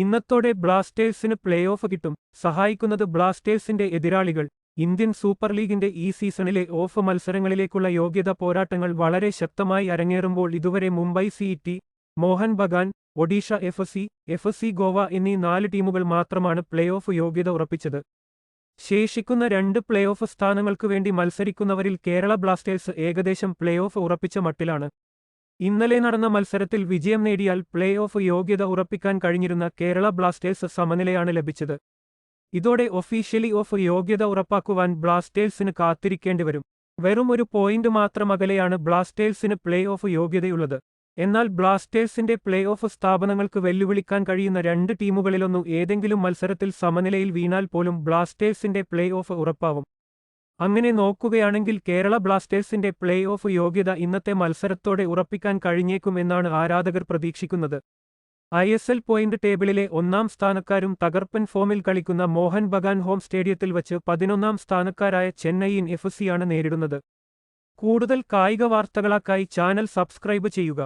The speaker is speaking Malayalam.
ഇന്നത്തോടെ ബ്ലാസ്റ്റേഴ്സിന് പ്ലേ ഓഫ് കിട്ടും. സഹായിക്കുന്നത് ബ്ലാസ്റ്റേഴ്സിന്റെ എതിരാളികൾ. ഇന്ത്യൻ സൂപ്പർ ലീഗിന്റെ ഈ സീസണിലെ ഓഫ് മത്സരങ്ങളിലേക്കുള്ള യോഗ്യത പോരാട്ടങ്ങൾ വളരെ ശക്തമായി അരങ്ങേറുമ്പോൾ ഇതുവരെ Mumbai City Mohun Bagan Odisha F C F C Goa എന്നീ നാല് ടീമുകൾ മാത്രമാണ് പ്ലേ ഓഫ് യോഗ്യത ഉറപ്പിച്ചത്. ശേഷിക്കുന്ന രണ്ട് പ്ലേ ഓഫ് സ്ഥാനങ്ങൾക്കു വേണ്ടി മത്സരിക്കുന്നവരിൽ കേരള ബ്ലാസ്റ്റേഴ്സ് ഏകദേശം പ്ലേ ഓഫ് ഉറപ്പിച്ച മട്ടിലാണ്. ഇന്നലെ നടന്ന മത്സരത്തിൽ വിജയം നേടിയാൽ പ്ലേ ഓഫ് യോഗ്യത ഉറപ്പിക്കാൻ കഴിഞ്ഞിരുന്ന കേരള ബ്ലാസ്റ്റേഴ്സ് സമനിലയാണ് ലഭിച്ചത്. ഇതോടെ ഒഫീഷ്യലി ഓഫ് യോഗ്യത ഉറപ്പാക്കുവാൻ ബ്ലാസ്റ്റേഴ്സിന് കാത്തിരിക്കേണ്ടിവരും വെറും ഒരു പോയിന്റ് മാത്രം അകലെയാണ് ബ്ലാസ്റ്റേഴ്സിന് പ്ലേ ഓഫ് യോഗ്യതയുള്ളത്. എന്നാൽ ബ്ലാസ്റ്റേഴ്സിന്റെ പ്ലേ ഓഫ് സ്ഥാപനങ്ങൾക്ക് വെല്ലുവിളിക്കാൻ കഴിയുന്ന രണ്ട് ടീമുകളിലൊന്നും ഏതെങ്കിലും മത്സരത്തിൽ സമനിലയിൽ വീണാൽ പോലും ബ്ലാസ്റ്റേഴ്സിന്റെ പ്ലേ ഓഫ് ഉറപ്പാവും. അങ്ങനെ നോക്കുകയാണെങ്കിൽ കേരള ബ്ലാസ്റ്റേഴ്സിന്റെ പ്ലേ ഓഫ് യോഗ്യത ഇന്നത്തെ മത്സരത്തോടെ ഉറപ്പിക്കാൻ കഴിഞ്ഞേക്കുമെന്നാണ് ആരാധകർ പ്രതീക്ഷിക്കുന്നത്. ഐ എസ് എൽ പോയിന്റ് ടേബിളിലെ ഒന്നാം സ്ഥാനക്കാരും തകർപ്പൻ ഫോമിൽ കളിക്കുന്ന മോഹൻ ബഗാൻ ഹോം സ്റ്റേഡിയത്തിൽ വച്ച് പതിനൊന്നാം സ്ഥാനക്കാരായ ചെന്നൈയിൻ എഫ് സിയാണ് നേരിടുന്നത്. കൂടുതൽ കായിക വാർത്തകളാക്കായി ചാനൽ സബ്സ്ക്രൈബ് ചെയ്യുക.